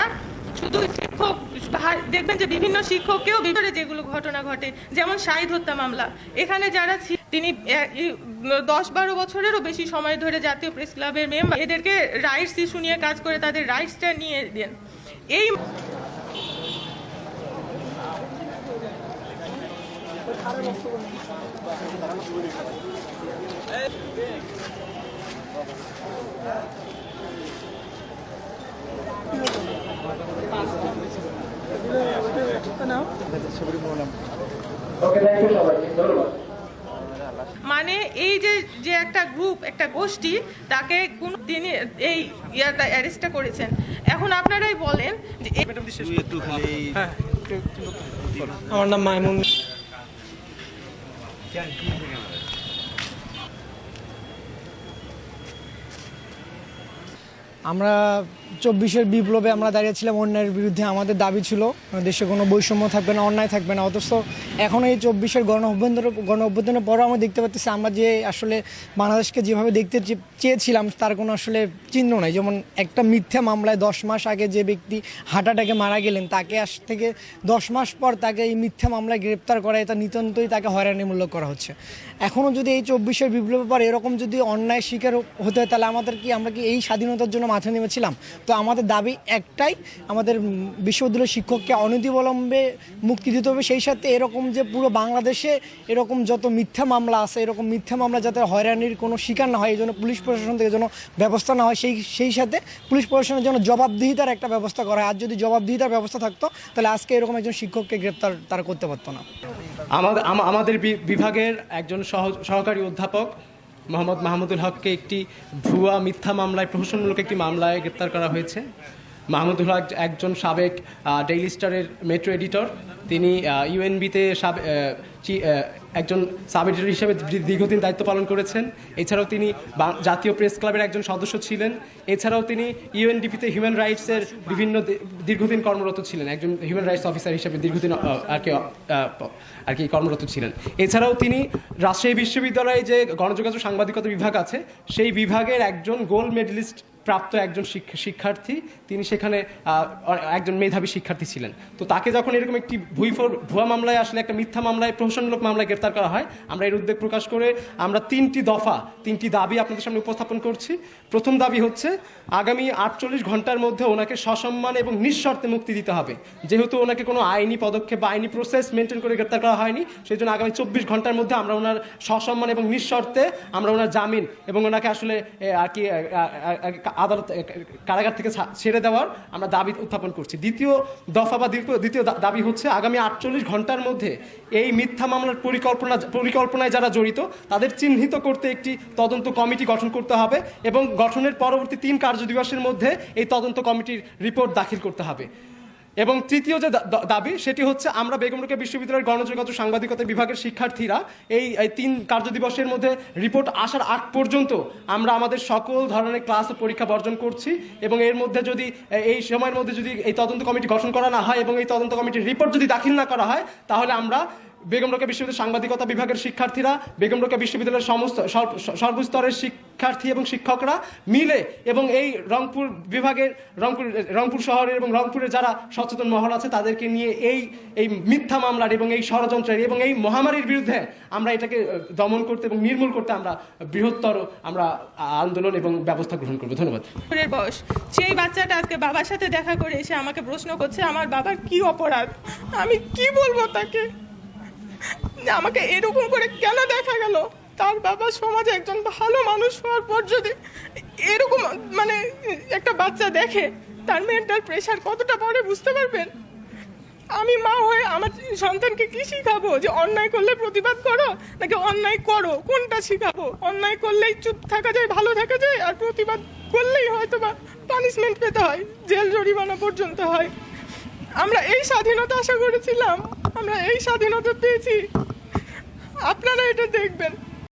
এটা শুধু শিক্ষক দেখবেন যে বিভিন্ন শিক্ষককেও ভিতরে যেগুলো ঘটনা ঘটে, যেমন শাহিদ হত্যা মামলা। এখানে যারা তিনি দশ বারো বছরেরও বেশি সময় ধরে জাতীয় প্রেস ক্লাবের মেম্বার, এদেরকে রাইটস ইস্যু নিয়ে কাজ করে তাদের রাইটসটা নিয়ে দেন। এই মানে এই যে যে একটা গ্রুপ একটা গোষ্ঠী তাকে কোন তিনি এই ইয়াটা অ্যারেস্টটা করেছেন। এখন আপনারাই বলেন যে আমার নাম মাইমুন আমরা চব্বিশের বিপ্লবে আমরা দাঁড়িয়েছিলাম, অন্যায়ের বিরুদ্ধে আমাদের দাবি ছিল, দেশে কোনো বৈষম্য থাকবে না, অন্যায় থাকবে না। অথচ এখন এই চব্বিশের গণ অভ্যন্তর, গণ অভ্যন্তরের পরও আমরা দেখতে পাচ্ছি, আমরা যে আসলে বাংলাদেশকে যেভাবে দেখতে চেয়েছিলাম, তার কোনো আসলে চিহ্ন নাই। যেমন একটা মিথ্যা মামলায় দশ মাস আগে যে ব্যক্তি হার্ট অ্যাটাকে মারা গেলেন, তাকে আজ থেকে দশ মাস পর তাকে এই মিথ্যা মামলায় গ্রেপ্তার করা, এটা নিতান্তই তাকে হয়রানিমূলক করা হচ্ছে। এখনও যদি এই চব্বিশের বিপ্লবের পর এরকম যদি অন্যায় শিকার হতে হয়, তাহলে আমাদের কি, আমরা কি এই স্বাধীনতার জন্য মাঠে নেমেছিলাম। তো আমাদের দাবি একটাই, আমাদের বিশ্ববিদ্যালয়ের শিক্ষককে অনতিবিলম্বে মুক্তি দিতে হবে। সেই সাথে এরকম যে পুরো বাংলাদেশে এরকম যত মিথ্যা মামলা আছে, এরকম মিথ্যা মামলা যাতে হয়রানির কোনো শিকার না হয়, এই জন্য পুলিশ প্রশাসন থেকে যেন ব্যবস্থা না হয়, সেই সেই সাথে পুলিশ প্রশাসনের জন্য জবাবদিহিতার একটা ব্যবস্থা করা হয়। আর যদি জবাবদিহিতার ব্যবস্থা থাকতো, তাহলে আজকে এরকম একজন শিক্ষককে গ্রেপ্তার তারা করতে পারতো না। আমাদের বিভাগের একজন সহ- সহকারী অধ্যাপক মোহাম্মদ মাহমুদুল হককে একটি ভুয়া মিথ্যা মামলায় প্রহসনমূলক একটি মামলায় গ্রেপ্তার করা হয়েছে। মাহমুদুল হক একজন সাবেক ডেইলি স্টারের মেট্রো এডিটর তিনি ইউএনবিতে একজন সাব এডিটর হিসেবে দীর্ঘদিন দায়িত্ব পালন করেছেন। এছাড়াও তিনি জাতীয় প্রেস ক্লাবের একজন সদস্য ছিলেন। এছাড়াও তিনি ইউএনডিপিতে হিউম্যান রাইটসের বিভিন্ন দীর্ঘদিন কর্মরত ছিলেন। একজন হিউম্যান রাইটস অফিসার হিসেবে দীর্ঘদিন আর কি আর কি কর্মরত ছিলেন। এছাড়াও তিনি রাজশাহী বিশ্ববিদ্যালয়ে যে গণযোগাযোগ সাংবাদিকতা বিভাগ আছে, সেই বিভাগের একজন গোল্ড মেডেলিস্ট প্রাপ্ত একজন শিক্ষার্থী, তিনি সেখানে একজন মেধাবী শিক্ষার্থী ছিলেন। তো তাকে যখন এরকম একটি ভুইফোর ভুয়া মামলায় আসলে একটা মিথ্যা মামলায়, প্রহসনমূলক মামলায় গ্রেপ্তার করা হয়, আমরা এর উদ্বেগ প্রকাশ করে আমরা তিনটি দফা, তিনটি দাবি আপনাদের সামনে উপস্থাপন করছি। প্রথম দাবি হচ্ছে, আগামী আটচল্লিশ ঘণ্টার মধ্যে ওনাকে সসম্মান এবং নিঃশর্তে মুক্তি দিতে হবে। যেহেতু ওনাকে কোনো আইনি পদক্ষেপ বা আইনি প্রসেস মেনটেন করে গ্রেপ্তার করা হয়নি সেই জন্য আগামী চব্বিশ ঘণ্টার মধ্যে আমরা ওনার সসম্মান এবং নিঃশর্তে আমরা ওনার জামিন এবং ওনাকে আসলে আর কি আদালত কারাগার থেকে ছেড়ে দেওয়ার আমরা দাবি উত্থাপন করছি। দ্বিতীয় দফা বা দ্বিতীয় দাবি হচ্ছে আগামী আটচল্লিশ ঘণ্টার মধ্যে এই মিথ্যা মামলার পরিকল্পনা, পরিকল্পনায় যারা জড়িত, তাদের চিহ্নিত করতে একটি তদন্ত কমিটি গঠন করতে হবে এবং গঠনের পরবর্তী তিন কার্যদিবসের মধ্যে এই তদন্ত কমিটির রিপোর্ট দাখিল করতে হবে। এবং তৃতীয় যে দাবি, সেটি হচ্ছে আমরা বেগম রোকেয়া বিশ্ববিদ্যালয়ের গণযোগাযোগ সাংবাদিকতা বিভাগের শিক্ষার্থীরা এই তিন কার্যদিবসের মধ্যে রিপোর্ট আসার আগ পর্যন্ত আমরা আমাদের সকল ধরনের ক্লাস ও পরীক্ষা বর্জন করছি এবং এর মধ্যে যদি, এই সময়ের মধ্যে যদি এই তদন্ত কমিটি গঠন করা না হয় এবং এই তদন্ত কমিটির রিপোর্ট যদি দাখিল না করা হয়, তাহলে আমরা বেগম রোকেয়া বিশ্ববিদ্যালয়ের সাংবাদিকতা বিভাগের শিক্ষার্থীরা বেগম বিশ্ববিদ্যালয়ের সমস্ত, সর্ব- সর্বস্তরের শিক্ষার্থী এবং শিক্ষকরা মিলে এবং এই রংপুর বিভাগের, রংপুর রংপুর শহরের এবং রংপুরের যারা সচেতন মহল আছে, তাদেরকে নিয়ে এই এই মিথ্যা মামলার এবং এই ষড়যন্ত্রের এবং এই মহামারীর বিরুদ্ধে আমরা এটাকে দমন করতে এবং নির্মূল করতে আমরা বৃহত্তর আমরা আন্দোলন এবং ব্যবস্থা গ্রহণ করব। ধন্যবাদ। বয়স। সেই বাচ্চাটা আজকে বাবার সাথে দেখা করে এসে আমাকে প্রশ্ন করছে, আমার বাবার কি অপরাধ? আমি কি বলব তাকে? আমাকে এরকম করে কেন দেখা গেল? তার বাবা সমাজে একজন ভালো মানুষ হওয়ার পর যদি এরকম মানে একটা বাচ্চা দেখে, তার মেন্টাল প্রেশার কতটা পড়ে বুঝতে পারবেন? আমি মা হয়ে আমার সন্তানকে কি শিখাবো? যে অন্যায় করলে প্রতিবাদ করো, নাকি অন্যায় করো? কোনটা শিখাবো? অন্যায় করলেই চুপ থাকা যায়, ভালো থাকা যায়, আর প্রতিবাদ করলেই হয়তো বা পানিশমেন্ট পেতে হয়, জেল জরিমানা পর্যন্ত হয়। আমরা এই স্বাধীনতা আশা করেছিলাম, আমরা এই স্বাধীনতা পেয়েছি। আপনারা এটা দেখবেন।